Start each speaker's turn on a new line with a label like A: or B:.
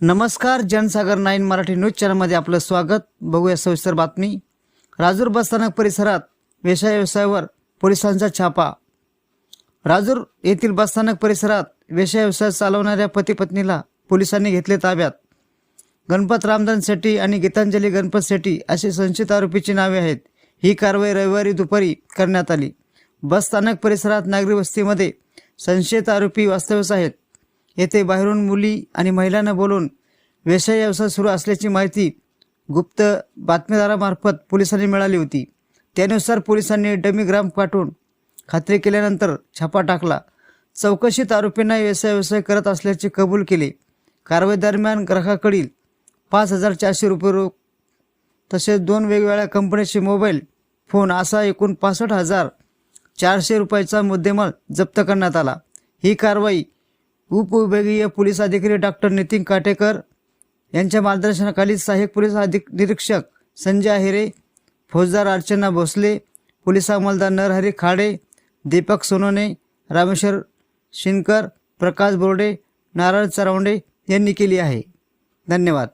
A: नमस्कार जनसागर nine Marathi news चॅनलमध्ये आपलं स्वागत. बघूया सविस्तर बातमी. राजूर बसस्थानक परिसरात वेश्या व्यवसायावर पोलिसांचा छापा. राजूर येथील बसस्थानक परिसरात वेशा व्यवसाय चालवणाऱ्या पती पत्नीला पोलिसांनी घेतले ताब्यात. गणपत रामदान शेट्टी आणि गीतांजली गणपत शेट्टी अशी संशयित आरोपीची नावे आहेत. ही कारवाई रविवारी दुपारी करण्यात आली. बसस्थानक परिसरात नागरी वस्तीमध्ये संशयित आरोपी वास्तव्यास आहेत. येथे बाहेरून मुली आणि महिलांना बोलून व्यवसाय व्यवसाय सुरू असल्याची माहिती गुप्त बातमीदारामार्फत पोलिसांनी मिळाली होती. त्यानुसार पोलिसांनी डमी ग्राम पाठवून खात्री केल्यानंतर छापा टाकला. चौकशीत आरोपींना व्यवसाय व्यवसाय करत असल्याचे कबूल केले. कारवाई दरम्यान ग्राहकाकडील पाच हजार चारशे रुपये रोख तसेच दोन वेगवेगळ्या कंपनीचे मोबाईल फोन असा एकूण पासष्ट हजार चारशे रुपयाचा मुद्देमाल जप्त करण्यात आला. ही कारवाई उपविभागीय पोलीस अधिकारी डॉक्टर नितीन काटेकर यांच्या मार्गदर्शनाखाली सहाय्यक पोलीस अधिक निरीक्षक संजय अहिरे फौजदार अर्चना भोसले पोलीस अंमलदार नरहरी खाडे दीपक सोनोने रामेश्वर शिनकर प्रकाश बोर्डे नारायण चरावंडे यांनी केली आहे. धन्यवाद.